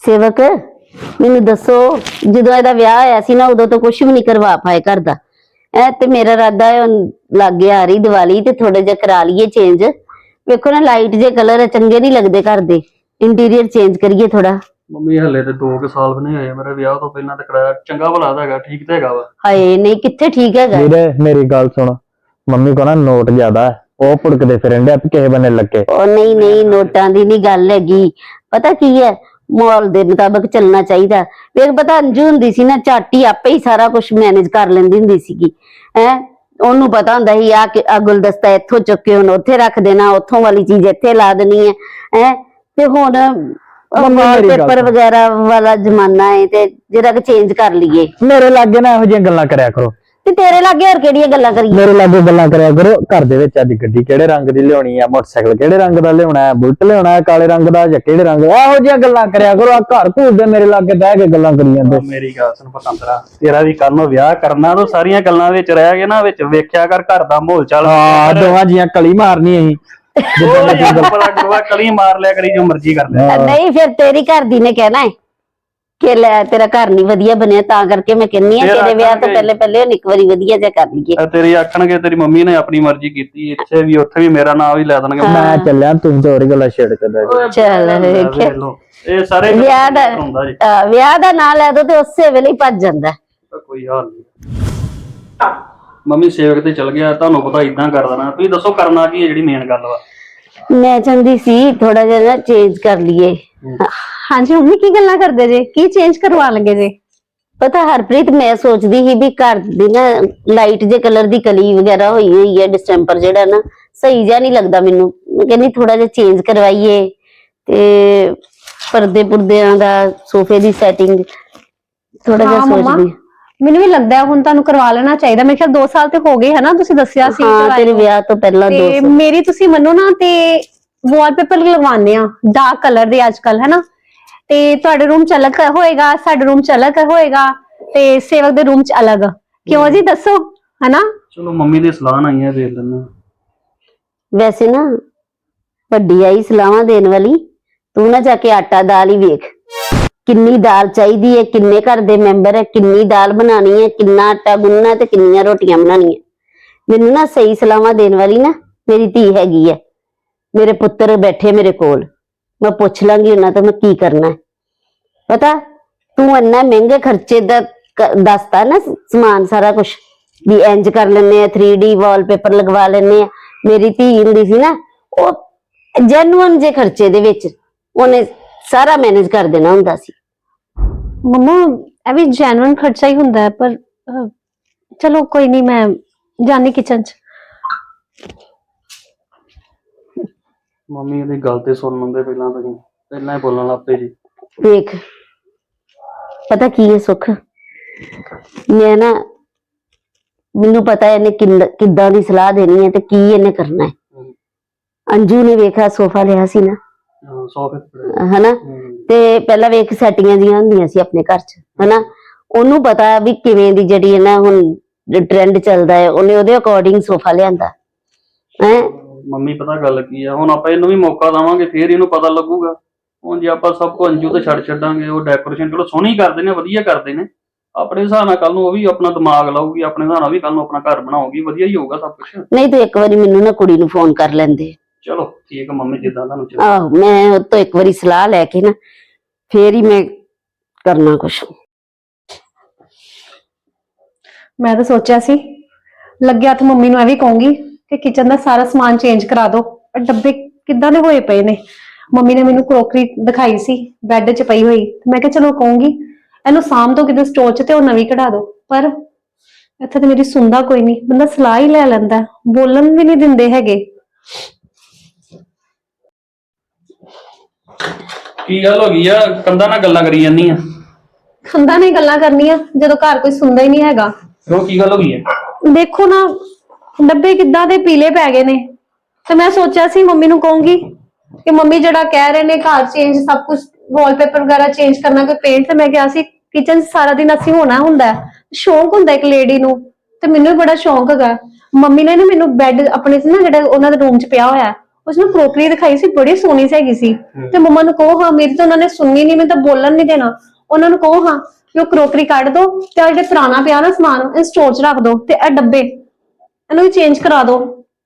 ਸੇਵਕ ਮੈਨੂੰ ਦੱਸੋ ਜਦੋਂ ਇਹਦਾ ਵਿਆਹ ਹੋਇਆ ਸੀ ਨਾ ਉਦੋਂ ਤਾਂ ਕੁਝ ਵੀ ਨਹੀਂ ਕਰਵਾ ਪਾਏ ਘਰ ਦਾ ਐ ਤੇ ਮੇਰਾ ਇਰਾਦਾ ਹੈ ਲੱਗੇ ਆ ਰਹੀ ਦੀਵਾਲੀ ਤੇ ਥੋੜਾ ਜਿਹਾ ਕਰਾ ਲਈਏ ਚੇਂਜ ਵੇਖੋ ਨਾ ਲਾਈਟ ਜੇ ਕਲਰ ਚੰਗੇ ਨਹੀਂ ਲੱਗਦੇ ਘਰ ਦੇ। ਇੰਟੀਰੀਅਰ ਚੇਂਜ ਕਰੀਏ ਥੋੜਾ ਮੰਮੀ ਹਲੇ ਤੇ 2 ਕੁ ਸਾਲ ਵੀ ਨਹੀਂ ਹੋਏ ਮੇਰੇ ਵਿਆਹ ਤੋਂ ਪਹਿਲਾਂ ਤੇ ਕਰਾਇਆ। ਚੰਗਾ ਭਲਾ ਤਾਂ ਹੈਗਾ ਠੀਕ ਤੇ ਹੈਗਾ ਵਾ। ਹਾਏ ਨਹੀਂ ਕਿੱਥੇ ਠੀਕ ਹੈਗਾ? ਵੀਰੇ ਮੇਰੀ ਗੱਲ ਸੁਣ। ਮੰਮੀ ਕੋ ਨਾ ਨੋਟ ਜ਼ਿਆਦਾ ਹੈ। ਉਹ ਭੁੜਕਦੇ ਫਿਰਨ ਦੇ ਕਿਸੇ ਬੰਨੇ ਲੱਗੇ। ਉਹ ਨਹੀਂ ਨਹੀਂ ਨੋਟਾਂ ਦੀ ਨਹੀਂ ਗੱਲ ਹੈਗੀ। ਪਤਾ ਕੀ ਹੈ? ਮਾਹੌਲ ਦੇ ਮੁਤਾਬਕ ਚੱਲਣਾ ਚਾਹੀਦਾ। ਵੇਖ ਪਤਾ ਅੰਜੂ ਹੁੰਦੀ ਸੀ ਨਾ ਝਾਟੀ ਆਪੇ ਹੀ ਸਾਰਾ ਕੁਝ ਮੈਨੇਜ ਕਰ ਲੈਂਦੀ ਹੁੰਦੀ ਸੀਗੀ। ਹੈ? ਉਹਨੂੰ ਪਤਾ ਹੁੰਦਾ ਸੀ ਆ ਕਿ ਆ ਗੁਲਦਸਤਾ ਇੱਥੋਂ ਚੁੱਕ ਕੇ ਹੁਣ ਉੱਥੇ ਰੱਖ ਦੇਣਾ ਉੱਥੋਂ ਵਾਲੀ ਚੀਜ਼ ਇੱਥੇ ਲਾ ਦੇਣੀ ਹੈ। ਹੈ? ਤੇ ਹੁਣ ਪੇਪਰ। ਵਗੈਰਾ ਵਾਲਾ ਜ਼ਮਾਨਾ ਹੈ ਤੇ ਜਰਾ ਕਿ ਚੇਂਜ ਕਰ ਲਈਏ। ਮੇਰੇ ਲਾਗੇ ਨਾ ਇਹੋ ਜਿਹੀਆਂ ਗੱਲਾਂ ਕਰਿਆ ਕਰੋ। ਤੇ ਤੇਰੇ ਲਾਗੇ ਹੋਰ ਕਿਹੜੀਆਂ ਗੱਲਾਂ ਕਰੀਏ? ਮੇਰੇ ਲਾਗੇ ਗੱਲਾਂ ਕਰਿਆ ਕਰੋ ਘਰ ਦੇ ਵਿੱਚ ਅੱਜ ਗੱਡੀ ਕਿਹੜੇ ਰੰਗ ਦੀ ਲਿਆਉਣੀ ਆ ਮੋਟਰਸਾਈਕਲ ਕਿਹੜੇ ਰੰਗ ਦਾ ਲਿਆਉਣਾ ਹੈ ਬੁਲਟ ਲਿਆਉਣਾ ਹੈ ਕਾਲੇ ਰੰਗ ਦਾ ਜਾਂ ਕਿਹੜੇ ਰੰਗ? ਦਾ ਇਹੋ ਜਿਹੀਆਂ ਗੱਲਾਂ ਕਰਿਆ ਕਰੋ ਆ ਘਰ ਘੂਰ ਦੇ ਮੇਰੇ ਲਾਗੇ ਬਹਿ ਕੇ ਗੱਲਾਂ ਕਰੀ ਜਾਂਦੇ। ਮੇਰੀ ਗੱਲ ਸੁਣ ਪਤੰਦਰਾ ਤੇਰਾ ਵੀ ਕੱਲ ਨੂੰ ਵਿਆਹ ਕਰਨਾ ਤੂੰ ਸਾਰੀਆਂ ਗੱਲਾਂ ਵਿੱਚ ਰਹਿ ਕੇ ਨਾ ਵਿੱਚ ਵੇਖਿਆ ਕਰ ਘਰ ਦਾ ਮਾਹੌਲ ਚੱਲ ਹਾਂ ਦੋਵਾਂ ਜੀਆਂ ਕਲੀ ਮਾਰਨੀ ਅਸੀਂ। ਜਿੱਦਾਂ ਦਾ ਜਿੱਦਾਂ ਬੜਾ ਗੁਰੂਆ ਕਲੀ ਮਾਰ ਲਿਆ ਕਰੀ ਜੋ ਮਰਜ਼ੀ ਕਰ ਲੈ। ਨਹੀਂ ਫਿਰ ਤੇਰੀ ਘਰ ਦੀ ਨੇ ਕਹਿਣਾ ਹੈ ਕਿ ਲੈ ਤੇਰਾ ਘਰ ਨਹੀਂ ਵਧੀਆ ਬਣਿਆ ਤਾਂ ਕਰਕੇ ਮੈਂ ਕਹਿੰਨੀ ਆ ਤੇਰੇ ਵਿਆਹ ਤੋਂ। ਪਹਿਲੇ ਪਹਿਲੇ ਉਹਨੂੰ ਇੱਕ ਵਾਰੀ ਵਧੀਆ ਜਿਹਾ ਕਰ ਲਈਏ ਇਹ ਤੇਰੀ ਆਖਣਗੇ ਤੇਰੀ ਮੰਮੀ ਨੇ ਆਪਣੀ ਮਰਜ਼ੀ ਕੀਤੀ ਇੱਥੇ ਵੀ ਉੱਥੇ ਵੀ ਮੇਰਾ ਨਾਮ ਵੀ ਲੈ ਦੇਣਗੇ ਮੈਂ ਚੱਲਿਆ ਤੂੰ ਤੇ ਹੋਰ ਗੱਲਾਂ ਛੇੜ ਕੇ। ਚੱਲ ਲੈ ਵੇਖਿਆ। ਵੇਖ ਲਓ। ਇਹ ਸਾਰੇ ਵਿਆਹ ਦਾ ਹੁੰਦਾ ਜੀ ਅਹ ਵਿਆਹ ਦਾ ਨਾਂ ਲੈ ਦੋ ਤੇ ਉਸੇ ਵੇਲੇ ਹੀ ਭੱਜ ਜਾਂਦਾ ਹੈ। ਤਾਂ ਕੋਈ ਹਾਲ ਨਹੀਂ ਮੰਮੀ ਸੇਵਕ ਤੇ ਚਲ ਗਿਆ ਤੁਹਾਨੂੰ ਪਤਾ ਇਦਾਂ ਕਰ ਦੇਣਾ ਤੁਸੀਂ ਦੱਸੋ ਕਰਨਾ ਕੀ ਹੈ ਜਿਹੜੀ ਮੇਨ ਗੱਲ ਵਾ ਮੈਂ ਚਾਹੁੰਦੀ ਸੀ ਥੋੜਾ ਜਿਹਾ ਨਾ ਚੇਂਜ ਕਰ ਲਈਏ ਹਾਂਜੀ ਮੰਮੀ ਕੀ ਗੱਲਾਂ ਕਰਦੇ ਜੇ? ਕੀ ਚੇਂਜ ਕਰਵਾ ਲੱਗੇ ਜੇ? ਪਤਾ ਹਰਪ੍ਰੀਤ ਮੈਂ ਸੋਚਦੀ ਸੀ ਵੀ ਘਰ ਦੀ ਨਾ ਲਾਈਟ ਜੇ ਕਲਰ ਦੀ ਕਲੀ ਵਗੈਰਾ ਹੋਈ ਹੋਈ ਹੈ ਡਿਸਟੈਂਪਰ ਜਿਹੜਾ ਨਾ ਸਹੀ ਜਿਹਾ ਨਹੀਂ ਲੱਗਦਾ ਮੈਨੂੰ। ਮੈਂ ਕਹਿੰਦੀ ਥੋੜਾ ਜਿਹਾ ਚੇਂਜ ਕਰਵਾਈਏ। ਤੇ ਪਰਦੇ ਪੁਰਦਿਆਂ ਦਾ ਸੋਫੇ ਦੀ ਸੈਟਿੰਗ ਥੋੜਾ ਜਿਹਾ ਹਾਂ ਮੰਮਾ। ਸੋਚਦੀ। ਮੈਨੂੰ ਵੀ ਲੱਗਦਾ ਹੈ ਹੁਣ ਤੁਹਾਨੂੰ ਕਰਵਾ ਲੈਣਾ ਚਾਹੀਦਾ। ਮੇਰੇ ਖਿਆਲ 2 ਸਾਲ ਤੇ ਹੋ ਗਏ ਹੈ ਨਾ ਤੁਸੀਂ ਦੱਸਿਆ ਸੀ ਹਾਂ ਕਰਵਾਏ ਤੇਰੇ ਨੂੰ। ਵਿਆਹ ਤੋਂ ਪਹਿਲਾਂ ਦੋ ਤੇ ਸਾਲ। ਮੇਰੀ ਤੁਸੀਂ ਮੰਨੋ ਨਾ ਤੇ ਵਾਲਪੇਪਰ ਲਗਵਾਉਂਦੇ ਆ ਡਾਰਕ ਕਲਰ ਦੇ ਅੱਜ ਕੱਲ ਹੈ ਨਾ ਤੇ ਤੁਹਾਡੇ ਰੂਮ ਚ ਅਲੱਗ ਹੋਏਗਾ ਸਾਡੇ ਰੂਮ ਚ ਅਲੱਗ ਹੋਏਗਾ ਤੇ ਸੇਵਕ ਦੇ ਰੂਮ ਚ ਅਲੱਗ। ਕਿਉਂ ਜੀ? ਦੱਸੋ ਹੈ ਨਾ ਚਲੋ ਮੰਮੀ ਦੀ ਸਲਾਹ ਨਾਲ ਹੀ। ਆ। ਵੈਸੇ ਨਾ ਵੱਡੀ ਆਈ ਸਲਾਹਾਂ ਦੇਣ ਵਾਲੀ ਤੂੰ ਨਾ ਜਾ ਕੇ ਆਟਾ ਦਾਲ ਹੀ ਵੇਖ। ਕਿੰਨੀ ਦਾਲ ਚਾਹੀਦੀ ਹੈ ਕਿੰਨੇ ਘਰ ਦੇ ਮੈਂਬਰ ਹੈ ਕਿੰਨੀ ਦਾਲ ਬਣਾਣੀ ਹੈ ਕਿੰਨਾ ਆਟਾ ਗੁੰਨਣਾ ਤੇ ਕਿੰਨੀਆਂ ਰੋਟੀਆਂ ਬਣਾਉਣੀਆਂ। ਮੈਨੂੰ ਨਾ ਸਹੀ ਸਲਾਹਾਂ ਦੇਣ ਵਾਲੀ ਨਾ ਮੇਰੀ ਧੀ ਹੈਗੀ ਹੈ। ਮੇਰੇ ਪੁੱਤਰ ਬੈਠੇ ਮੇਰੇ ਕੋਲ। ਮੈਂ ਪੁੱਛ ਲਾਂਗੀ ਉਹਨਾਂ ਤੋਂ ਮੈਂ ਕੀ ਕਰਨਾ ਹੈ। ਪਤਾ, ਤੂੰ ਇੰਨਾ ਮਹਿੰਗੇ ਖਰਚੇ ਦਾ ਕ- ਨਾ ਸਮਾਨ ਸਾਰਾ ਕੁਝ ਵੀ ਇੰਜ ਕਰ ਲੈਨੇ ਆ 3D ਵਾਲਪੇਪਰ ਲਗਵਾ ਲੈਨੇ ਆ। ਮੇਰੀ ਧੀ ਹੁੰਦੀ ਸੀ ਨਾ, ਉਹ ਜੈਨੂਨ ਜੇ ਖਰਚੇ ਦੇ ਵਿੱਚ ਉਹਨੇ ਸਾਰਾ ਮੈਨੇਜ ਕਰ ਦੇਣਾ ਹੁੰਦਾ ਸੀ। ਮੰਮਾ, ਇਹ ਵੀ ਜੈਨੂਇਨ ਖਰਚਾ ਹੀ ਹੁੰਦਾ ਹੈ, ਪਰ ਚਲੋ ਕੋਈ ਨਹੀਂ, ਮੈਂ ਜਾਣੀ ਕਿਚਨ ਚ। ਮੰਮੀ ਦੀ ਗੱਲ ਤੇ ਸੁਣ ਲੈਂਦੇ ਪਹਿਲਾਂ ਤੁਸੀਂ ਪਹਿਲਾਂ ਹੀ ਬੋਲਣ ਲੱਗ ਪਏ ਜੀ। ਵੇਖ ਪਤਾ ਕੀ ਹੈ ਸੁਖ? ਮੈਂ ਨਾ ਮੈਨੂੰ ਪਤਾ ਇਹਨੇ ਕਿੰਨ- ਕਿੱਦਾਂ ਦੀ ਸਲਾਹ ਦੇਣੀ ਹੈ ਤੇ ਕੀ ਇਹਨੇ ਕਰਨਾ ਹੈ। ਅੰਜੂ ਨੇ ਵੇਖਿਆ ਸੋਫਾ ਲਿਆ ਸੀ ਨਾ। ਹਾਂ। ਹਨਾ? ਹਮ, ਤੇ ਪਹਿਲਾਂ ਵੇਖ ਸੈਟੀਆਂ ਜੀਆਂ ਹੁੰਦੀਆਂ ਸੀ ਆਪਣੇ ਘਰ 'ਚ ਹਨਾ? ਉਹਨੂੰ ਪਤਾ ਵੀ ਕਿਵੇਂ ਦੀ ਜਿਹੜੀ ਹੈ ਨਾ ਹੁਣ ਟ੍ਰੈਂਡ ਚੱਲਦਾ ਹੈ ਉਹਨੇ ਉਹਦੇ ਅਕੋਰਡਿੰਗ ਸੋਫਾ ਲਿਆਂਦਾ। ਹੈ? ਮੰਮੀ ਪਤਾ ਗੱਲ ਕੀ ਆ? ਹੁਣ ਆਪਾਂ ਇਹਨੂੰ ਵੀ ਮੌਕਾ ਦੇਵਾਂਗੇ ਫੇਰ ਇਹਨੂੰ ਪਤਾ ਲੱਗੂਗਾ। ਹੁਣ ਜੇ ਆਪਾਂ ਸਭ ਕੁਝ ਅੰਜੂ ਤੇ ਛੱਡ ਛੱਡਾਂਗੇ ਉਹ ਡੈਕੋਰੇਸ਼ਨ ਚਲੋ ਸੋਹਣੀ ਕਰਦੇ ਨੇ ਵਧੀਆ ਕਰਦੇ ਨੇ। ਆਪਣੇ ਹਿਸਾਬ ਨਾਲ ਕੱਲ ਨੂੰ ਉਹ ਵੀ ਆਪਣਾ ਦਿਮਾਗ ਲਾਊਗੀ ਆਪਣੇ ਹਿਸਾਬ ਨਾਲ ਵੀ ਕੱਲ ਨੂੰ ਆਪਣਾ ਘਰ ਬਣਾਉਗੀ ਵਧੀਆ ਹੀ ਹੋਊਗਾ ਸਭ ਕੁਝ ਨਹੀਂ ਤੂੰ ਇੱਕ ਵਾਰੀ ਮੈਨੂੰ ਨਾ ਕੁੜੀ ਨੂੰ ਫੋਨ ਕਰ ਲੈਂਦੇ। ਚਲੋ ਠੀਕ ਆ ਮੰਮੀ ਜਿੱਦਾਂ ਤੁਹਾਨੂੰ ਚਾਹੀਦਾ ਆਹੋ ਮੈਂ ਉਹ ਤੋਂ ਇੱਕ ਵਾਰੀ ਸਲਾਹ ਲੈ ਕੇ ਨਾ ਫੇਰ ਹੀ ਮੈਂ ਕਰਨਾ ਕੁਛ। ਮੈਂ ਤਾਂ ਸੋਚਿਆ ਸੀ ਲੱਗਿਆ ਤਾਂ ਮੰਮੀ ਨੂੰ ਇਹ ਵੀ ਕਹੂੰਗੀ ਕਿ ਕਿਚਨ ਦਾ ਸਾਰਾ ਸਮਾਨ ਚੇਂਜ ਕਰਾ ਦਿਓ ਡੱਬੇ ਕਿੱਦਾਂ ਦੇ ਹੋਏ ਪਏ ਨੇ? ਮੰਮੀ ਨੇ ਮੈਨੂੰ ਕਰੋਕਰੀ ਦਿਖਾਈ ਸੀ ਬੈੱਡ 'ਚ ਪਈ ਹੋਈ। ਤੇ ਮੈਂ ਕਿਹਾ ਚਲੋ ਕਹੂੰਗੀ ਇਹਨੂੰ ਸਾਮ ਤੋਂ ਕਿਤੇ ਸਟੋਰ 'ਚ ਤੇ ਉਹ ਨਵੀਂ ਕਢਾ ਦਿਓ ਪਰ ਇੱਥੇ ਤੇ ਮੇਰੀ ਸੁਣਦਾ ਕੋਈ ਨਹੀਂ। ਬੰਦਾ ਸਲਾਹ ਹੀ ਲੈ ਲੈਂਦਾ। ਬੋਲਣ ਵੀ ਨਹੀਂ ਦਿੰਦੇ ਹੈਗੇ। ਕੀ ਗੱਲ ਹੋ ਗਈ ਆ? ਕੰਦਾ ਨਾਲ ਗੱਲਾਂ ਕਰੀ ਜਾਂਦੀ ਆ। ਖੰਦਾ ਨਹੀਂ ਗੱਲਾਂ ਕਰਨੀਆਂ। ਜਦੋਂ ਘਰ ਕੋਈ ਸੁਣਦਾ ਹੀ ਨਹੀਂ ਹੈਗਾ। ਕਿਉਂ ਕੀ ਗੱਲ ਹੋ ਗਈ ਹੈ ਦੇਖੋ ਨਾ ਡੱਬੇ ਕਿੱਦਾਂ ਦੇ ਪੀਲੇ ਪੈ ਗਏ ਨੇ? ਤੇ ਮੈਂ ਸੋਚਿਆ ਸੀ ਮੰਮੀ ਨੂੰ ਕਹੂੰਗੀ ਕਿ ਮੰਮੀ ਜਿਹੜਾ ਕਹਿ ਰਹੇ ਨੇ ਘਰ ਚੇਂਜ ਸਭ ਕੁਝ ਵਾਲਪੇਪਰ ਵਗੈਰਾ ਚੇਂਜ ਕਰਨਾ ਕੋਈ ਪੇਂਟ ਤੇ ਮੈਂ ਕਿਹਾ ਸੀ ਕਿਚਨ ਸਾਰਾ ਦਿਨ ਅਸੀਂ ਹੋਣਾ ਹੁੰਦਾ। ਸ਼ੌਂਕ ਹੁੰਦਾ ਇੱਕ ਲੇਡੀ ਨੂੰ ਤੇ ਮੈਨੂੰ ਵੀ ਬੜਾ ਸ਼ੌਂਕ ਹੈਗਾ। ਮੰਮੀ ਨੇ ਨਾ ਮੈਨੂੰ ਬੈੱਡ ਆਪਣੇ 'ਚ ਨਾ ਜਿਹੜਾ ਉਹਨਾਂ ਦੇ ਰੂਮ 'ਚ ਪਿਆ ਹੋਇਆ ਉਸ ਨੂੰ ਕਰੋਕਰੀ ਦਿਖਾਈ ਸੀ ਬੜੀ ਸੋਹਣੀ ਸੀ ਹੈਗੀ ਸੀ। ਤੇ ਮੰਮਾ ਨੂੰ ਕਹੋ ਹਾਂ ਮੇਰੀ ਤਾਂ ਉਹਨਾਂ ਨੇ ਸੁਣਨੀ ਨਹੀਂ ਮੈਂ ਤਾਂ ਬੋਲਣ ਨਹੀਂ ਦੇਣਾ। ਉਹਨਾਂ ਨੂੰ ਕਹੋ ਹਾਂ ਕਿ ਉਹ ਕਰੋਕਰੀ ਕੱਢ ਦੋ ਤੇ ਆਹ ਜਿਹੜੇ ਪੁਰਾਣਾ ਪਿਆ ਨਾ ਸਮਾਨ ਇਹ ਸਟੋਰ 'ਚ ਰੱਖ ਦੋ ਤੇ ਇਹ ਡੱਬੇ ਇਹਨੂੰ ਵੀ ਚੇਂਜ ਕਰਾ ਦੋ।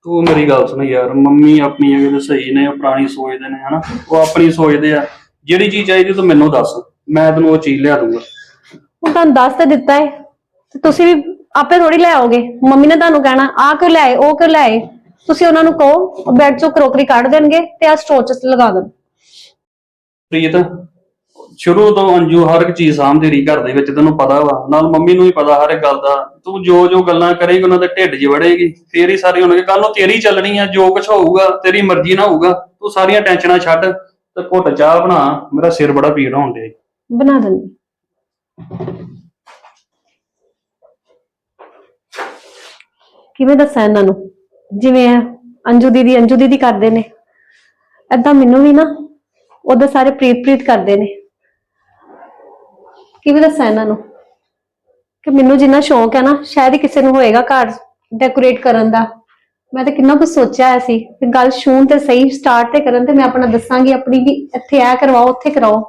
ਤੂੰ ਮੇਰੀ ਗੱਲ ਸੁਣ ਯਾਰ ਮੰਮੀ ਆਪਣੀ ਤੇ ਸਹੀ ਨੇ ਉਹ ਪੁਰਾਣੀ ਸੋਚਦੇ ਨੇ ਹਨਾ? ਉਹ ਆਪਣੀ ਸੋਚਦੇ ਆ। ਜਿਹੜੀ ਚੀਜ਼ ਚਾਹੀਦੀ ਤੂੰ ਮੈਨੂੰ ਦੱਸ ਮੈਂ ਤੈਨੂੰ ਉਹ ਚੀਜ਼ ਲਿਆ ਦੂੰਗਾ। ਹੁਣ ਤੁਹਾਨੂੰ ਦੱਸ ਤੇ ਦਿੱਤਾ ਹੈ ਤੇ ਤੁਸੀਂ ਵੀ ਆਪੇ ਥੋੜੀ ਲੈ ਆਓਗੇ। ਮੰਮੀ ਨੇ ਤੁਹਾਨੂੰ ਕਹਿਣਾ ਆਹ ਕਿਉਂ ਲਿਆਏ ਉਹ ਕਿਉਂ ਲਿਆਏ? ਤੁਸੀਂ ਉਹਨਾਂ ਨੂੰ ਕਹੋ ਬੈੱਡ 'ਚੋਂ ਕਰੋਕਰੀ ਕੱਢ ਦੇਣਗੇ ਤੇ ਆ ਸਟੋਰ 'ਚ ਲਗਾ ਦੇਣ। ਪ੍ਰੀਤ ਸ਼ੁਰੂ ਤੋਂ ਅੰਜੂ ਹਰ ਇੱਕ ਚੀਜ਼ ਸਾਂਭਦੀ ਰਹੀ ਘਰ ਦੇ ਵਿੱਚ, ਤੈਨੂੰ ਪਤਾ ਵਾ। ਨਾਲ ਮੰਮੀ ਨੂੰ ਵੀ ਪਤਾ ਹਰ ਇੱਕ ਗੱਲ ਦਾ। ਤੂੰ ਜੋ ਜੋ ਗੱਲਾਂ ਕਰੇਗੀ, ਉਹਨਾਂ ਦੇ ਢਿੱਡ 'ਚ ਵੜੇਗੀ। ਫੇਰ ਹੀ ਸਾਰੀ ਹੋਣਗੇ। ਕੱਲ ਨੂੰ ਤੇਰੀ ਚੱਲਣੀ ਆ, ਜੋ ਕੁਝ ਹੋਊਗਾ, ਤੇਰੀ ਮਰਜ਼ੀ ਨਾਲ ਹੋਊਗਾ। ਤੂੰ ਸਾਰੀਆਂ ਟੈਨਸ਼ਨਾਂ ਛੱਡ ਤੇ ਘੁੱਟ ਚਾਹ ਬਣਾ। ਮੇਰਾ ਸਿਰ ਬੜਾ ਪੀੜ ਹੋਣ ਡਿਆ ਈ। ਬਣਾ ਦਿੰਦੀ। ਕਿਵੇਂ ਦੱਸਾਂ ਇਹਨਾਂ ਨੂੰ? ਜਿਵੇਂ ਅੰਜੂ ਦੀਦੀ ਅੰਜੂ ਦੀਦੀ ਕਰਦੇ ਨੇ। ਏਦਾਂ ਮੈਨੂੰ ਵੀ ਨਾ, ਉਹਦਾ ਸਾਰੇ ਪ੍ਰੀਤ ਪ੍ਰੀਤ ਕਰਦੇ ਨੇ। ਕਿਵੇਂ ਦੱਸਾਂ ਇਹਨਾਂ ਨੂੰ? ਕਿ ਮੈਨੂੰ ਜਿੰਨਾ ਸ਼ੌਂਕ ਹੈ ਨਾ, ਸ਼ਾਇਦ ਹੀ ਕਿਸੇ ਨੂੰ ਹੋਏਗਾ ਘਰ ਡੈਕੋਰੇਟ ਕਰਨ ਦਾ। ਮੈਂ ਤਾਂ ਕਿੰਨਾ ਕੁਝ ਸੋਚਿਆ ਹੋਇਆ ਸੀ ਕਿ ਗੱਲ ਸ਼ੂਨ ਤੇ ਸਹੀ ਸਟਾਰਟ ਤੇ ਕਰਨ ਤੇ ਮੈਂ ਆਪਣਾ ਦੱਸਾਂਗੀ, ਆਪਣੀ ਕਿ ਇੱਥੇ ਆ ਕਰਵਾਓ, ਉੱਥੇ ਕਰਾਓ।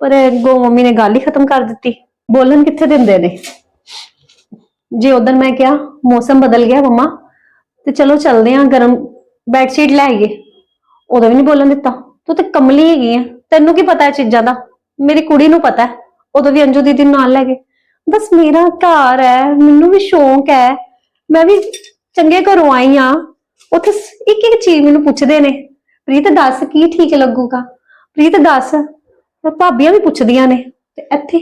ਪਰ ਗੋ ਮੰਮੀ ਨੇ ਗੱਲ ਹੀ ਖਤਮ ਕਰ ਦਿੱਤੀ। ਬੋਲਣ ਕਿੱਥੇ ਦਿੰਦੇ ਨੇ? ਜੇ ਉਦੋਂ ਮੈਂ ਕਿਹਾ ਮੌਸਮ ਬਦਲ ਗਿਆ ਮੰਮਾ, ਤੇ ਚਲੋ ਚੱਲਦੇ ਆਂ ਗਰਮ ਬੈੱਡ ਸ਼ੀਟ ਲੈ ਆਈਏ। ਉਦੋਂ ਵੀ ਨਹੀਂ ਬੋਲਣ ਦਿੱਤਾ। ਤੂੰ ਤੇ ਕਮਲੀ ਹੈਗੀ ਆ। ਤੈਨੂੰ ਕੀ ਪਤਾ ਹੈ ਚੀਜ਼ਾਂ ਦਾ? ਮੇਰੀ ਕੁੜੀ ਨੂੰ ਪਤਾ ਹੈ। ਉਦੋਂ ਵੀ ਅੰਜੂ ਦੀਦੀ ਨੂੰ ਨਾਲ ਲੈ ਗਏ। ਬਸ ਮੇਰਾ ਘਰ ਹੈ, ਮੈਨੂੰ ਵੀ ਸ਼ੌਂਕ ਹੈ। ਮੈਂ ਵੀ ਚੰਗੇ ਘਰੋਂ ਆਈ ਆ ਉੱਥੇ ਇੱਕ ਇੱਕ ਚੀਜ਼ ਮੈਨੂੰ ਪੁੱਛਦੇ ਨੇ। ਪ੍ਰੀਤ ਦੱਸ ਕੀ ਠੀਕ ਲੱਗੂਗਾ? ਪ੍ਰੀਤ ਦੱਸ ਭਾਬੀਆਂ ਵੀ ਪੁੱਛਦੀਆਂ ਨੇ। ਤੇ ਇੱਥੇ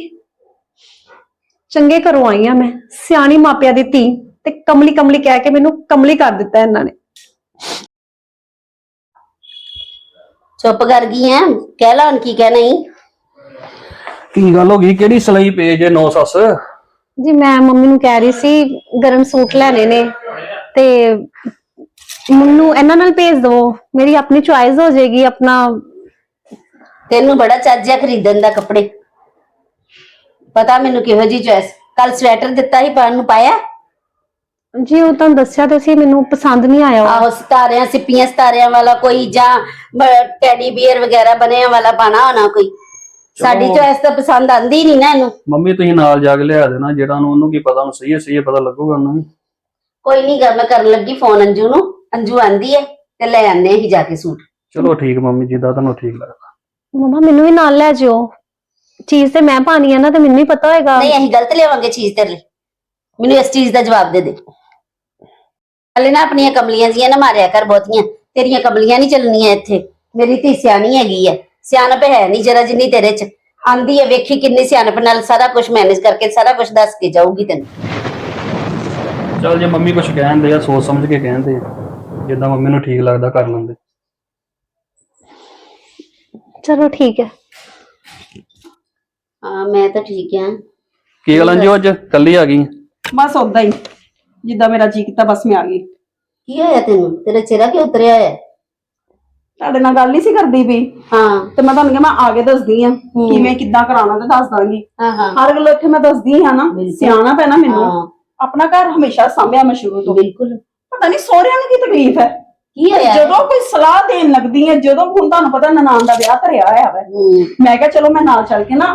ਚੰਗੇ ਘਰੋਂ ਆਈ ਆ ਮੈਂ। ਸਿਆਣੀ ਮਾਪਿਆਂ ਦੀ ਧੀ ਤੇ ਕਮਲੀ ਕਮਲੀ ਕਹਿ ਕੇ ਮੈਨੂੰ ਕਮਲੀ ਕਰ ਦਿੱਤਾ ਇਹਨਾਂ ਨੇ। ਚੁੱਪ ਕਰ ਗਈ ਐ ਕਹਿ ਲਾ ਹੁਣ ਕੀ ਕਹਿਣਾ ਈ। ਕੀ ਗੱਲ ਹੋ ਗਈ? ਕਿਹੜੀ ਸਲਾਈ ਪੇਜ ਹੈ ਨੌ ਸੱਸ? ਜੀ ਮੈਂ ਮੰਮੀ ਨੂੰ ਕਹਿ ਰਹੀ ਸੀ ਗਰਮ ਸੂਟ ਲੈਣੇ ਨੇ। ਤੇ ਮੈਨੂੰ ਇਹਨਾਂ ਨਾਲ ਭੇਜ ਦਿਓ ਮੇਰੀ ਆਪਣੀ ਚੁਆਇਸ ਹੋ ਜਾਏਗੀ ਆਪਣਾ ਤੈਨੂੰ ਬੜਾ ਚੱਜ ਆ ਖਰੀਦਣ ਦਾ ਕੱਪੜੇ। ਪਤਾ ਮੈਨੂੰ ਕਿਹੋ ਜੀ ਚੋਇਸ ਕੱਲ ਸਵੈਟਰ ਦਿੱਤਾ ਸੀ ਪਾਣ ਨੂੰ ਪਾਇਆ? ਜੀ ਉਹ ਤੁਹਾਨੂੰ ਦੱਸਿਆ ਤੇ ਸੀ ਮੈਨੂੰ ਪਸੰਦ ਨਹੀਂ ਆਇਆ। ਉਹ। ਆਹੋ ਸਤਾਰਿਆਂ ਸਿੱਪੀਆਂ ਸਤਾਰਿਆਂ ਵਾਲਾ ਕੋਈ ਜਾਂ ਟੈਡੀ ਬੀਅਰ ਵਗੈਰਾ ਬਣਿਆ ਵਾਲਾ ਪਾਣਾ ਹੋਣਾ ਕੋਈ। ਸਾਡੀ ਚੋਇਸ ਤਾਂ ਪਸੰਦ ਆਂਦੀ ਨਹੀਂ ਨਾ ਇਹਨੂੰ। ਮੰਮੀ ਤੁਸੀਂ ਨਾਲ ਜਾ ਕੇ ਲਿਆ ਦੇਣਾ ਜਿਹੜਾ ਨੂੰ ਉਹਨੂੰ ਕੀ ਪਤਾ ਉਹਨੂੰ ਸਹੀ ਹੈ ਸਹੀ ਹੈ ਪਤਾ ਲੱਗੂਗਾ ਉਹਨੂੰ ਵੀ। ਕੋਈ ਨਹੀਂ ਗਾ ਮੈਂ ਕਰਨ ਲੱਗੀ ਫੋਨ ਅੰਜੂ ਨੂੰ। ਅੰਜੂ ਆਂਦੀ ਹੈ ਤੇ ਲੈ ਆਨੇ ਹੀ ਜਾ ਕੇ ਸੂਟ। ਚਲੋ ਠੀਕ ਮੰਮੀ ਜਿੱਦਾਂ ਤੁਹਾਨੂੰ ਠੀਕ ਲੱਗਦਾ। ਮੰਮਾ ਮੈਨੂੰ ਵੀ ਨਾਲ ਲੈ ਜਿਓ। ਚੀਜ਼ ਤੇ ਮੈਂ ਪਾਣੀ ਆ ਨਾ ਤੇ ਮੈਨੂੰ ਹੀ ਪਤਾ ਹੋਏਗਾ। ਨਹੀਂ ਅਸੀਂ ਗਲਤ ਲਿਆਵਾਂਗੇ ਚੀਜ਼ ਤੇਰੇ ਲਈ। ਮੈਨੂੰ ਇਸ ਚੀਜ਼ ਦਾ ਜਵਾਬ ਦੇ ਦੇ। ਹਲੇ ਨਾ ਆਪਣੀਆਂ ਕਮਲੀਆਂ ਜੀਆਂ ਨਾ ਮਾਰਿਆ ਕਰ ਬਹੁਤੀਆਂ। ਤੇਰੀਆਂ ਕਮਲੀਆਂ ਨਹੀਂ ਚੱਲਣੀਆਂ ਇੱਥੇ। ਮੇਰੀ ਧੀ ਸਿਆਣੀ ਹੈਗੀ ਹੈ। ਸਿਆਣਪ ਹੈ ਨਹੀਂ ਜਰਾ ਜਿੰਨੀ ਤੇਰੇ ਚ ਆਂਦੀ ਹੈ ਵੇਖੀ ਕਿੰਨੀ ਸਿਆਣਪ ਨਾਲ ਸਾਰਾ ਕੁਝ ਮੈਨੇਜ ਕਰਕੇ ਸਾਰਾ ਕੁਝ ਦੱਸ ਕੇ ਜਾਊਗੀ ਤੈਨੂੰ। ਚਲ ਜੇ ਮੰਮੀ ਕੁਝ ਕਹਿੰਦੇ ਆ ਸੋਚ ਸਮਝ ਕੇ ਕਹਿੰਦੇ ਆ ਜਿੱਦਾਂ ਮੰਮੀ ਨੂੰ ਠੀਕ ਲੱਗਦਾ ਕਰ ਲੈਂਦੇ। ਚਲੋ ਠੀਕ ਹੈ। ਹਾਂ ਮੈਂ ਤਾਂ ਠੀਕ ਹਾਂ। ਕੀ ਗੱਲ ਅੰਜੂ ਅੱਜ? ਕੱਲੀ ਆ ਗਈ ਬਸ ਓਦਾਂ ਹੀ ਜਿੱਦਾਂ ਮੇਰਾ ਜੀ ਕੀਤਾ ਬਸ ਮੈਂ ਆ ਗਈ। ਕੀ ਹੋਇਆ ਤੈਨੂੰ? ਤੇਰਾ ਚਿਹਰਾ ਕਿਉਂ ਉਤਰਿਆ ਹੋਇਆ ਤੁਹਾਡੇ ਨਾਲ ਗੱਲ ਨਹੀਂ ਸੀ ਕਰਦੀ ਵੀ। ਹਾਂ। ਤੇ ਮੈਂ ਤੁਹਾਨੂੰ ਕਿਹਾ ਮੈਂ ਆ ਕੇ ਦੱਸਦੀ ਆ ਕਿਵੇਂ ਕਿੱਦਾਂ ਕਰਾਉਣਾ ਤੇ ਦੱਸ ਦਾਂਗੀ। ਹਾਂ ਹਾਂ। ਹਰ ਗੱਲ ਇੱਥੇ ਮੈਂ ਦੱਸਦੀ ਆ ਨਾ ਬਿਲਕੁਲ। ਸਿਆਣਾ ਪੈਣਾ ਮੈਨੂੰ। ਹਾਂ, ਆਪਣਾ ਘਰ ਹਮੇਸ਼ਾ ਸਾਂਭਿਆ ਮੈਂ ਸ਼ੁਰੂ ਤੋਂ। ਬਿਲਕੁਲ। ਪਤਾ ਨਹੀਂ ਸਹੁਰਿਆਂ ਨੂੰ ਕੀ ਤਕਲੀਫ ਹੈ। ਕੀ ਹੋਇਆ ਜਦੋਂ ਕੋਈ ਸਲਾਹ ਦੇਣ ਲੱਗਦੀ ਹੈ ਜਦੋਂ ਹੁਣ ਤੁਹਾਨੂੰ ਪਤਾ ਨਨਾਣ ਦਾ ਵਿਆਹ ਧਰਿਆ ਹੋਇਆ ਹੈ ਹੂੰ, ਮੈਂ ਕਿਹਾ ਚਲੋ ਮੈਂ ਨਾਲ ਚੱਲ ਕੇ ਨਾ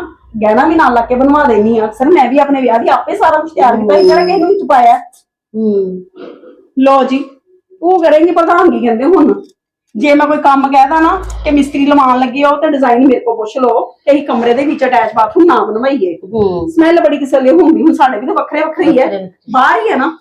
ਗਹਿਣਾ ਵੀ ਨਾਲ ਲੱਗ ਕੇ ਬਣਵਾ ਦੇਣੀ ਆ। ਅਕਸਰ ਮੈਂ ਵੀ ਆਪਣੇ ਵਿਆਹ ਦੀ ਆਪੇ ਸਾਰਾ ਕੁਝ ਤਿਆਰ ਕੀਤਾ ਇਹ ਕਿਹੜਾ ਕਿਸੇ ਨੂੰ ਵਿੱਚ ਪਾਇਆ। ਹੂੰ। ਲੋ ਜੀ ਉਹ ਕਰੇਂਗੇ ਪ੍ਰਧਾਨਗੀ ਕਹਿੰਦੇ ਹੁਣ। ਜੇ ਮੈਂ ਕੋਈ ਕੰਮ ਕਹਿਦਾ ਨਾ ਕਿ ਮਿਸਤਰੀ ਲਵਾਉਣ ਲੱਗੀ ਆ ਉਹ ਤੇ ਡਿਜ਼ਾਈਨ ਮੇਰੇ ਕੋਲ ਪੁੱਛ ਲਓ ਕਿ ਅਸੀਂ ਕਮਰੇ ਦੇ ਵਿੱਚ ਅਟੈਚ ਬਾਥਰੂਮ ਨਾ ਬਣਵਾਈਏ। ਹੂੰ। ਸਮੈਲ ਬੜੀ ਕਿਸੇ ਲਈ ਹੁੰਦੀ ਹੁਣ ਸਾਡੇ ਵੀ ਤਾਂ ਵੱਖਰੇ ਵੱਖਰੇ ਹੀ ਹੈ। ਬਾਹਰ ਹੀ ਹੈ ਨਾ।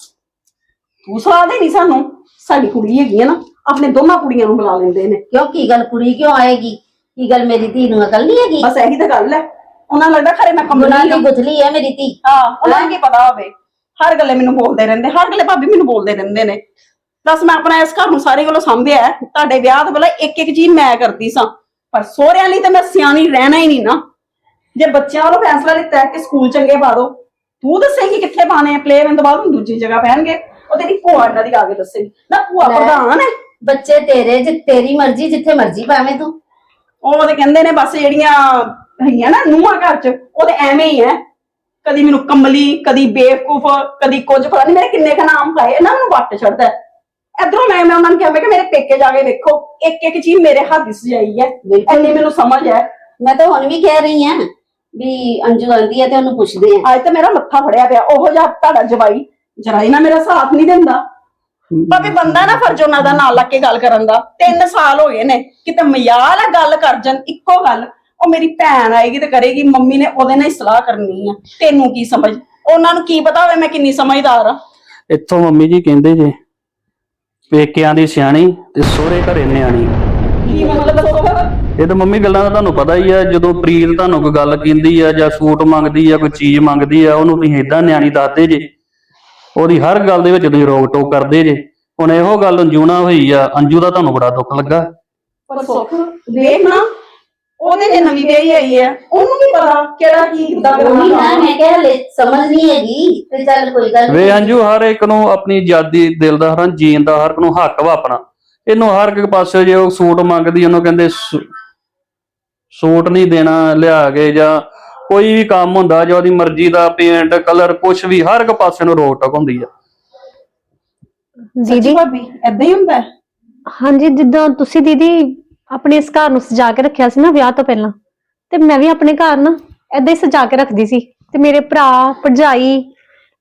ਤੂੰ ਸਲਾਹ ਦੇ ਨਹੀਂ ਸਾਨੂੰ ਸਾਡੀ ਕੁੜੀ ਹੈਗੀ ਹੈ ਨਾ ਆਪਣੇ ਦੋਨਾਂ ਕੁੜੀਆਂ ਨੂੰ ਬੁਲਾ ਲੈਂਦੇ ਨੇ। ਕਿਉਂ ਕੀ ਗੱਲ ਕੁੜੀ ਕਿਉਂ ਆਏਗੀ? ਕੀ ਗੱਲ ਮੇਰੀ ਧੀ ਨੂੰ ਅਕਲ ਨਹੀਂ ਹੈਗੀ? ਬਸ ਇਹੀ ਤਾਂ ਗੱਲ ਹੈ। ਉਹਨਾਂ ਨੂੰ ਲੱਗਦਾ ਖਰੇ ਮੈਂ ਕਮਲੀ ਦੀ ਗੁਥਲੀ ਹੈ ਮੇਰੀ ਧੀ। ਹਾਂ ਉਹਨਾਂ ਨੂੰ ਕੀ ਪਤਾ ਹੋਵੇ। ਹਰ ਗੱਲੇ ਮੈਨੂੰ ਬੋਲਦੇ ਰਹਿੰਦੇ ਹਰ ਗੱਲੇ ਭਾਬੀ ਮੈਨੂੰ ਬੋਲਦੇ ਰਹਿੰਦੇ ਨੇ। ਦੱਸ ਮੈਂ ਆਪਣਾ ਇਸ ਘਰ ਨੂੰ ਸਾਰੇ ਕੋਲੋਂ ਸੰਭਿਆ ਹੈ। ਤੁਹਾਡੇ ਵਿਆਹ ਤੋਂ ਪਹਿਲਾਂ ਇੱਕ ਇੱਕ ਚੀਜ਼ ਮੈਂ ਕਰਦੀ ਸਾਂ ਪਰ ਸਹੁਰਿਆਂ ਲਈ ਤਾਂ ਮੈਂ ਸਿਆਣੀ ਰਹਿਣਾ ਹੀ ਨਹੀਂ ਨਾ ਜੇ ਬੱਚਿਆਂ ਵੱਲੋਂ ਫੈਸਲਾ ਲਿੱਤਾ ਹੈ ਕਿ ਸਕੂਲ ਚੰਗੇ ਪਾ ਦੋ ਤੂੰ ਦੱਸੇਂਗੀ ਕਿੱਥੇ ਪਾਣੇ ਆ ਪਲੇਅ ਤੋਂ ਬਾਅਦ ਹੁਣ ਦੂਜੀ ਜਗ੍ਹਾ ਪੈਣਗੇ ਉਹ ਤੇਰੀ ਭੂਆ ਇਹਨਾਂ ਦੀ ਆ ਕੇ ਦੱਸੇਗੀ ਨਾ ਭੂਆ ਲੈ। ਪ੍ਰਧਾਨ ਹੈ ਬੱਚੇ ਤੇਰੇ ਜੇ ਤੇਰੀ ਮਰਜ਼ੀ ਜਿੱਥੇ ਮਰਜ਼ੀ ਪਾਵੇਂ ਤੂੰ ਉਹ ਤੇ ਕਹਿੰਦੇ ਨੇ ਬਸ ਜਿਹੜੀਆਂ ਹੈਗੀਆਂ ਨਾ ਨੂੰਹਾਂ ਘਰ ਚ ਉਹ ਤੇ ਐਵੇਂ ਹੀ ਹੈ ਕਦੀ ਮੈਨੂੰ ਕੰਬਲੀ ਕਦੀ ਬੇਵਕੂਫ ਕਦੀ ਕੁਝ ਪਤਾ ਨਹੀਂ ਮੇਰੇ ਕਿੰਨੇ ਕ ਨਾਮ ਪਾਏ ਇਹਨਾਂ ਮੈਨੂੰ ਵੱਟ ਛੱਡਦਾ ਹੈ। ਇਧਰੋਂ ਮੈਂ ਮੈਂ ਉਹਨਾਂ ਨੂੰ ਕਿਹਾ ਮੈਂ ਕਿ ਮੇਰੇ ਪੇਕੇ ਜਾ ਕੇ ਵੇਖੋ ਇੱਕ ਇੱਕ ਚੀਜ਼ ਮੇਰੇ ਹੱਥ ਦੀ ਸਜਾਈ ਹੈ। ਇੰਨੀ ਮੈਨੂੰ ਸਮਝ ਹੈ। ਮੈਂ ਤਾਂ ਹੁਣ ਵੀ ਕਹਿ ਰਹੀ ਆ ਵੀ ਅੰਜੂ ਆਂਦੀ ਹੈ ਤੇ ਉਹਨੂੰ ਪੁੱਛਦੇ ਆ। ਅੱਜ ਤਾਂ ਮੇਰਾ ਮੱਥਾ ਫੜਿਆ ਪਿਆ ਉਹੋ ਜਿਹਾ ਤੁਹਾਡਾ ਜਵਾਈ ਜਰਾਈ ਨਾ ਮੇਰਾ ਸਾਥ ਨਹੀਂ ਦਿੰਦਾ। ਭਾਵੇਂ ਬੰਦਾ ਨਾ ਫਰਜ਼ ਉਹਨਾਂ ਦਾ ਨਾਲ ਲੱਗ ਕੇ ਗੱਲ ਕਰਨ ਦਾ ਤਿੰਨ ਸਾਲ ਹੋ ਗਏ ਨੇ ਕਿਤੇ ਮਜ਼ਾਲ ਆ ਗੱਲ ਕਰ ਜਨ ਇੱਕੋ ਗੱਲ ਉਹ ਮੇਰੀ ਭੈਣ ਆਏਗੀ ਤੇ ਕਰੇਗੀ ਮੰਮੀ ਨੇ ਉਹਦੇ ਨਾਲ ਹੀ ਸਲਾਹ ਕਰਨੀ ਆ ਤੈਨੂੰ ਕੀ ਸਮਝ? ਉਹਨਾਂ ਨੂੰ ਕੀ ਪਤਾ ਹੋਵੇ ਮੈਂ ਕਿੰਨੀ ਸਮਝਦਾਰ ਆ। ਇੱਥੋਂ ਮੰਮੀ ਜੀ ਕਹਿੰਦੇ ਜੇ ਪੇਕਿਆਂ ਦੀ ਸਿਆਣੀ ਤੇ ਸਹੁਰੇ ਘਰੇ ਨਿਆਣੀ। ਕੀ ਮਤਲਬ ਦੱਸੋ ਇਹ ਤਾਂ ਮੰਮੀ ਗੱਲਾਂ ਦਾ ਤੁਹਾਨੂੰ ਪਤਾ ਹੀ ਆ ਜਦੋਂ ਪ੍ਰੀਤ ਤੁਹਾਨੂੰ ਕੋਈ ਗੱਲ ਕਹਿੰਦੀ ਆ ਜਾਂ ਸੂਟ ਮੰਗਦੀ ਆ ਕੋਈ ਚੀਜ਼ ਮੰਗਦੀ ਆ ਉਹਨੂੰ ਤੁਸੀਂ ਏਦਾਂ ਨਿਆਣੀ ਦੱਸਦੇ ਜੇ। ਉਹਦੀ ਹਰ ਗੱਲ ਦੇ ਵਿੱਚ ਤੁਸੀਂ ਰੋਕ ਟੋਕ ਕਰਦੇ ਜੇ। ਹੁਣ ਇਹੋ ਗੱਲ ਅੰਜੂ ਨਾਲ ਹੋਈ ਆ ਅੰਜੂ ਦਾ ਤੁਹਾਨੂੰ ਬੜਾ ਦੁੱਖ ਲੱਗਾ। ਪਰ ਸੁੱਖ ਦੇਖ ਨਾ। ਉਹਦੇ ਜੇ ਨਵੀਂ ਵਿਆਹੀ ਆਈ ਹੈ। ਉਹਨੂੰ ਕੀ ਪਤਾ ਕਿਹੜਾ ਕੀ ਕਿੱਦਾਂ ਉਹੀ ਨਾ ਕਰਨਾ ਮੈਂ ਕਿਹਾ ਹਲੇ ਸਮਝ ਨਹੀਂ ਹੈਗੀ ਤੇ ਚੱਲ ਕੋਈ ਗੱਲ ਵੇ ਨੀ। ਅੰਜੂ ਹਰ ਇੱਕ ਨੂੰ ਆਪਣੀ ਆਜ਼ਾਦੀ ਦਿਲ ਦਾ ਹਰਾਂ ਜੀਣ ਦਾ ਹਰ ਇੱਕ ਨੂੰ ਹੱਕ ਵਾ ਆਪਣਾ। ਇਹਨੂੰ ਹਰ ਇੱਕ ਪਾਸੇ ਜੇ ਉਹ ਸੂਟ ਮੰਗਦੀ ਉਹਨੂੰ ਕਹਿੰਦੇ ਸੂ- ਸੂਟ ਨਹੀਂ ਦੇਣਾ ਲਿਆ ਕੇ ਜਾਂ ਕੋਈ ਵੀ ਕੰਮ ਹੁੰਦਾ ਜਾਂ ਉਹਦੀ ਮਰਜ਼ੀ ਦਾ ਪੇਂਟ ਕਲਰ ਕੁਝ ਵੀ ਹਰ ਇੱਕ ਪਾਸੇ ਨੂੰ ਰੋਕ ਟੋਕ ਹੁੰਦੀ ਆ। ਦੀਦੀ ਦੀਦੀ? ਭਾਬੀ ਏਦਾਂ ਹੀ ਹੁੰਦਾ? ਹੈ? ਹਾਂਜੀ ਜਿੱਦਾਂ ਤੁਸੀਂ ਦੀਦੀ ਆਪਣੇ ਇਸ ਘਰ ਨੂੰ ਸਜਾ ਕੇ ਰੱਖਿਆ ਸੀ ਨਾ ਵਿਆਹ ਤੋਂ ਪਹਿਲਾਂ ਤੇ ਮੈਂ ਵੀ ਆਪਣੇ ਘਰ ਨਾ ਏਦਾਂ ਹੀ ਸਜਾ ਕੇ ਰੱਖਦੀ ਸੀ। ਤੇ ਮੇਰੇ ਭਰਾ ਭਰਜਾਈ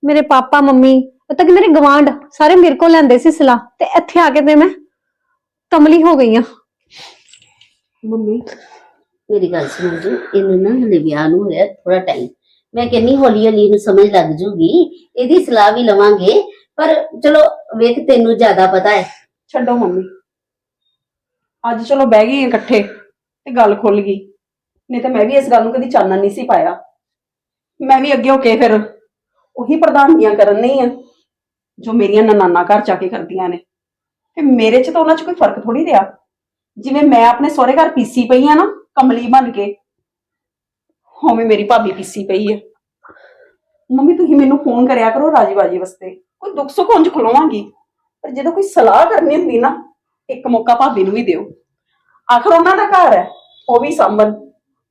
ਮੇਰੇ ਪਾਪਾ ਮੰਮੀ ਤੱਕ ਮੇਰੇ ਗਵਾਂਢ ਸਾਰੇ ਮੇਰੇ ਕੋਲ ਲੈਂਦੇ ਸੀ ਸਲਾਹ ਤੇ ਇੱਥੇ ਆ ਕੇ ਤੇ ਮੈਂ ਕਮਲੀ ਹੋ ਗਈ ਆ ਮੰਮੀ ਮੇਰੀ ਗੱਲ ਸੁਣ ਜੀ ਇਹਨੂੰ ਨਾ ਹਲੇ ਵਿਆਹ ਨੂੰ ਹੋਇਆ ਥੋੜਾ ਟਾਈਮ ਮੈਂ ਕਹਿੰਨੀ ਹੌਲੀ ਹੌਲੀ ਇਹਨੂੰ ਸਮਝ ਲੱਗ ਜੂਗੀ ਇਹਦੀ ਸਲਾਹ ਵੀ ਲਵਾਂਗੇ ਪਰ ਚਲੋ ਵੇਖ ਤੈਨੂੰ ਜ਼ਿਆਦਾ ਪਤਾ ਹੈ। ਛੱਡੋ ਮੰਮੀ। ਅੱਜ ਚਲੋ ਬਹਿ ਗਏ ਇਕੱਠੇ ਤੇ ਗੱਲ ਖੁੱਲ ਗਈ। ਨਹੀਂ ਤਾਂ ਮੈਂ ਵੀ ਇਸ ਗੱਲ ਨੂੰ ਕਦੀ ਚਾਨਣ ਨਹੀਂ ਸੀ ਪਾਇਆ। ਮੈਂ ਵੀ ਅੱਗੇ ਹੋ ਕੇ ਫਿਰ ਉਹੀ ਪ੍ਰਧਾਨੀਆਂ ਕਰਨ ਨਹੀਂ ਆ, ਜੋ ਮੇਰੀਆਂ ਨਨਾਨਾ ਘਰ ਜਾ ਕੇ ਕਰਦੀਆਂ ਨੇ। ਤੇ ਮੇਰੇ 'ਚ ਤਾਂ ਉਹਨਾਂ 'ਚ ਕੋਈ ਫ਼ਰਕ ਥੋੜੀ ਰਿਹਾ। ਜਿਵੇਂ ਮੈਂ ਆਪਣੇ ਸਹੁਰੇ ਘਰ ਪੀਸੀ ਪਈ ਆ ਨਾ, ਕਮਲੀ ਬਣ ਕੇ ਹੋਵੇਂ ਮੇਰੀ ਭਾਬੀ ਪੀਸੀ ਪਈ ਹੈ ਮੰਮੀ, ਤੁਸੀਂ ਮੈਨੂੰ ਫੋਨ ਕਰਿਆ ਕਰੋ ਰਾਜੀ ਬਾਜੀ ਵਾਸਤੇ। ਕੋਈ ਦੁੱਖ ਸੁੱਖ ਉਂਝ ਖਲੋਵਾਂਗੀ। ਪਰ ਜਦੋਂ ਕੋਈ ਸਲਾਹ ਕਰਨੀ ਹੁੰਦੀ ਨਾ ਇੱਕ ਮੌਕਾ ਭਾਬੀ ਨੂੰ ਵੀ ਦਿਓ। ਆਖਰ ਉਹਨਾਂ ਦਾ ਘਰ ਹੈ ਉਹ ਵੀ ਸੰਭਲ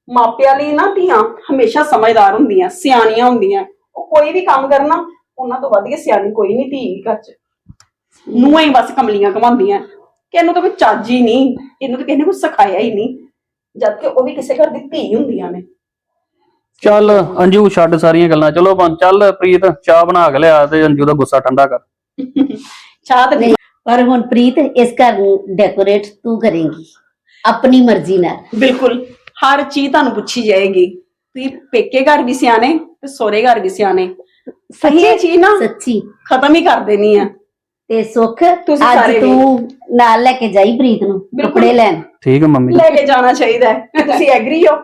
ਮਾਪਿਆਂ ਲਈ ਨਾ ਧੀਆਂ ਹਮੇਸ਼ਾ ਸਮਝਦਾਰ ਹੁੰਦੀਆਂ ਸਿਆਣੀਆਂ ਹੁੰਦੀਆਂ। ਉਹ ਕੋਈ ਵੀ ਕੰਮ ਕਰਨਾ ਉਹਨਾਂ ਤੋਂ ਵਧੀਆ ਸਿਆਣੀ ਕੋਈ ਨਹੀਂ ਧੀ ਘਰ 'ਚ। ਨੂੰਹਾਂ ਹੀ ਬਸ ਕਮਲੀਆਂ ਕਮਾਉਂਦੀਆਂ। ਕਿ ਇਹਨੂੰ ਤਾਂ ਕੋਈ ਚੱਜ ਹੀ ਨਹੀਂ ਇਹਨੂੰ ਤਾਂ ਕਿਸੇ ਨੇ ਕੁਝ ਸਿਖਾਇਆ ਹੀ ਨਹੀਂ। ਜਦ ਕਿ ਉਹ ਵੀ ਕਿਸੇ ਘਰ ਦੀ ਧੀ ਹੁੰਦੀਆਂ ਨੇ। ਚੱਲ ਅੰਜੂ ਛੱਡ ਸਾਰੀਆਂ ਗੱਲਾਂ। ਚਲੋ ਚੱਲ ਪ੍ਰੀਤ ਚਾਹ ਬਣਾ ਕੇ ਲਿਆ ਤੇ ਅੰਜੂ ਦਾ ਗੁੱਸਾ ਠੰਡਾ ਕਰ। ਚਾਹ ਤੇ ਨਹੀਂ। ਪਰ ਹੁਣ ਪ੍ਰੀਤ ਇਸ ਘਰ ਨੂੰ ਡੈਕੋਰੇਟ ਤੂੰ ਕਰੇਂਗੀ। ਆਪਣੀ ਮਰਜ਼ੀ ਨਾਲ। ਬਿਲਕੁਲ। ਹਰ ਚੀਜ਼ ਤੁਹਾਨੂੰ ਪੁੱਛੀ ਜਾਏਗੀ। ਤੁਸੀਂ ਪੇਕੇ ਘਰ ਵੀ ਸਿਆਣੇ ਤੇ ਸੋਹਰੇ ਘਰ ਵੀ ਸਿਆਣੇ। ਸਹੀ ਇਹ ਚੀਜ਼ ਨਾ ਸੱਚੀ। ਖਤਮ ਹੀ ਕਰ ਦੇਣੀ ਆ। ਤੇ ਸੁੱਖ ਤੁਸੀਂ ਸਾਰੇ ਅੱਜ ਤੂੰ ਨਾਲ ਲੈ ਕੇ ਜਾਈ ਪ੍ਰੀਤ ਨੂੰ ਬਿਲਕੁਲ। ਕੱਪੜੇ ਲੈਣ। ਠੀਕ ਹੈ ਮੰਮੀ ਲੈ ਕੇ ਜਾਣਾ ਚਾਹੀਦਾ ਹੈ। ਤੁਸੀਂ ਐਗਰੀ ਹੋ?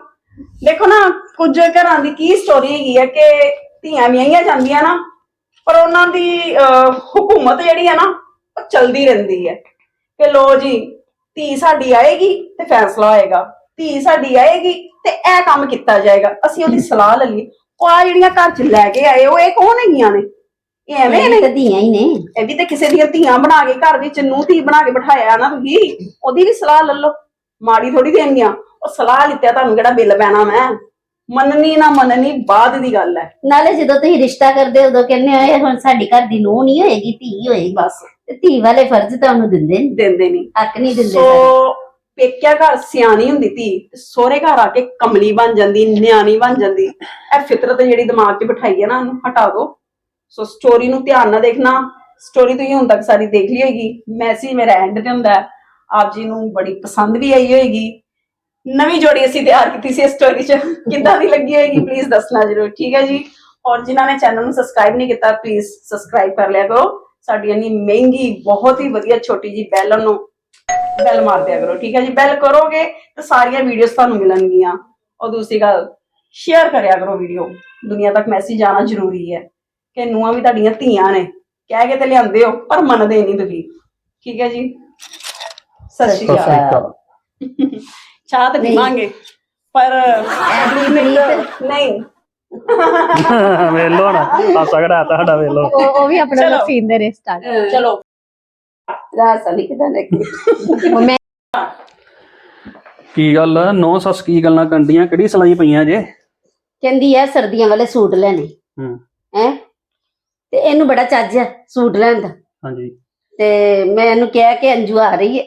ਦੇਖੋ ਨਾ ਕੁਝ ਘਰਾਂ ਦੀ ਕੀ ਸਟੋਰੀ ਹੈਗੀ ਹੈ ਕਿ ਧੀਆਂ ਵਿਆਹੀਆਂ ਜਾਂਦੀਆਂ ਨਾ ਪਰ ਉਹਨਾਂ ਦੀ ਅਹ, ਹਕੂਮਤ ਜਿਹੜੀ ਹੈ ਨਾ ਉਹ ਚਲਦੀ ਰਹਿੰਦੀ ਹੈ ਕਿ ਲੋ ਜੀ ਧੀ ਸਾਡੀ ਆਏਗੀ ਤੇ ਫੈਸਲਾ ਹੋਏਗਾ। ਧੀ ਸਾਡੀ ਆਏਗੀ ਤੇ ਇਹ ਕੰਮ ਕੀਤਾ ਜਾਏਗਾ। ਅਸੀਂ ਉਹਦੀ ਸਲਾਹ ਲੈ ਲਈ ਆ ਜਿਹੜੀਆਂ ਘਰ ਚ ਲੈ ਕੇ ਆਏ ਉਹ ਇਹ ਕੌਣ ਹੈਗੀਆਂ ਨੇ? ਇਹ ਐਵੇਂ ਨੇ? ਧੀਆਂ ਹੀ ਨੇ। ਇਹ ਵੀ ਤੇ ਕਿਸੇ ਦੀਆਂ ਧੀਆਂ ਬਣਾ ਕੇ ਘਰ ਵਿੱਚ ਨੂੰ ਧੀ ਬਣਾ ਕੇ ਬਿਠਾਇਆ ਨਾ ਤੁਸੀਂ। ਉਹਦੀ ਵੀ ਸਲਾਹ ਲੈ ਲਓ। ਮਾੜੀ ਥੋੜੀ ਦੇਣੀਆਂ ਉਹ ਸਲਾਹ ਲਿੱਤਿਆ ਤੁਹਾਨੂੰ ਕਿਹੜਾ ਬਿੱਲ ਪੈਣਾ ਮੈਂ? ਮੰਨਣੀ ਨਾ ਮੰਨਣੀ ਬਾਅਦ ਦੀ ਗੱਲ ਹੈ। ਨਾਲੇ ਜਦੋਂ ਤੁਸੀਂ ਰਿਸ਼ਤਾ ਕਰਦੇ ਉਦੋਂ ਕਹਿੰਦੇ ਹੋਏ ਹੁਣ ਸਾਡੀ ਘਰ ਦੀ ਨੂੰਹ ਨਹੀਂ ਹੋਏਗੀ ਧੀ ਹੋਏਗੀ। ਬਸ। ਤੇ ਧੀ ਵਾਲੇ ਫਰਜ਼ ਤਾਂ ਉਹਨੂੰ ਦਿੰਦੇ ਨੇ। ਦਿੰਦੇ ਨਹੀਂ ਹੱਕ ਨਹੀਂ ਦਿੰਦੇ ਸੋ ਪੇਕਿਆ ਘਰ ਸਿਆਣੀ ਹੁੰਦੀ ਧੀ ਤੇ ਸਹੁਰੇ ਘਰ ਆ ਕੇ ਕਮਲੀ ਬਣ ਜਾਂਦੀ ਨਿਆਣੀ ਬਣ ਜਾਂਦੀ। ਇਹ ਫਿਤਰਤ ਜਿਹੜੀ ਦਿਮਾਗ 'ਚ ਬਿਠਾਈ ਹੈ ਨਾ ਉਹਨੂੰ ਹਟਾ ਦਿਓ ਸੋ ਸਟੋਰੀ ਨੂੰ ਧਿਆਨ ਨਾਲ ਦੇਖਣਾ। ਸਟੋਰੀ ਤੁਸੀਂ ਹੁਣ ਤੱਕ ਸਾਰੀ ਦੇਖ ਲਈ ਹੋਏਗੀ। ਮੈਸੇਜ ਮੇਰਾ ਐਂਡ ਤੇ ਹੁੰਦਾ ਆਪ ਜੀ ਨੂੰ ਬੜੀ ਪਸੰਦ ਵੀ ਆਈ ਹੋਏਗੀ। ਨਵੀਂ ਜੋੜੀ ਅਸੀਂ ਤਿਆਰ ਕੀਤੀ ਸੀ ਇਸ ਸਟੋਰੀ 'ਚ। ਕਿੱਦਾਂ ਦੀ ਲੱਗੀ ਹੋਏਗੀ ਪਲੀਜ਼ ਦੱਸਣਾ ਜਰੂਰ। ਠੀਕ ਹੈ ਜੀ? ਔਰ ਜਿਨ੍ਹਾਂ ਨੇ ਚੈਨਲ ਨੂੰ ਸਬਸਕ੍ਰਾਈਬ ਨਹੀਂ ਕੀਤਾ ਪਲੀਜ਼ ਸਬਸਕ੍ਰਾਈਬ ਕਰ ਲਿਆ ਕਰੋ। ਸਾਡੀ ਇੰਨੀ ਮਹਿੰਗੀ ਬਹੁਤ ਹੀ ਵਧੀਆ ਛੋਟੀ ਜੀ ਬੈਲ ਨੂੰ ਬੈਲ ਮਾਰ ਦਿਆ ਕਰੋ ਠੀਕ ਹੈ ਜੀ? ਬੈਲ ਕਰੋਗੇ ਤਾਂ ਸਾਰੀਆਂ ਵੀਡੀਓਜ਼ ਤੁਹਾਨੂੰ ਮਿਲਣਗੀਆਂ। ਔਰ ਦੂਸਰੀ ਗੱਲ ਸ਼ੇਅਰ ਕਰਿਆ ਕਰੋ ਵੀਡੀਓ ਦੁਨੀਆ ਤੱਕ ਮੈਸੇਜ ਜਾਣਾ ਜ਼ਰੂਰੀ ਹੈ ਕਿ ਨੂੰਹਾਂ ਵੀ ਤੁਹਾਡੀਆਂ ਧੀਆਂ ਨੇ। ਕਹਿ ਕੇ ਤੇ ਲਿਆਂਦੇ ਹੋ ਪਰ ਮੰਨਦੇ ਨਹੀਂ ਤੁਸੀਂ। ਠੀਕ ਹੈ ਜੀ? ਸਤਿ ਸ਼੍ਰੀ ਅਕਾਲ। ਚਾਹ ਤਾਂ ਨਹੀਂ। ਪੀਵਾਂਗੇ ਪਰ। ਨਹੀਂ। ਵੇਲੋ ਨਾ ਹਾਸਾ ਘੜਾ ਤੁਹਾਡਾ ਵੇਲੋ। ਉਹ ਉਹ ਵੀ ਆਪਣਾ ਚਲੋ। ਸੀਨ ਦੇ ਰਹੇ ਸਟਾਰਟ ਚਲੋ। ਰਾਸ ਅਲੀ ਕਿਦਾਂ ਲੱਗੀ ਉਹ ਮੈਂ ਕੀ ਗੱਲ ਨੌ ਸੱਸ ਕੀ ਗੱਲਾਂ ਕੰਡੀਆਂ ਕਿਹੜੀ ਸਲਾਈ ਪਈਆਂ ਜੇ? ਕਹਿੰਦੀ ਐ ਸਰਦੀਆਂ ਵਾਲੇ ਸੂਟ ਲੈਣੇ। ਹੂੰ। ਹੈ? ਤੇ ਇਹਨੂੰ ਬੜਾ ਚੱਜ ਹੈ ਸੂਟ ਲੈਣ ਦਾ। ਹਾਂਜੀ। ਤੇ ਮੈਂ ਇਹਨੂੰ ਕਿਹਾ ਕਿ ਅੰਜੂ ਆ ਰਹੀ ਹੈ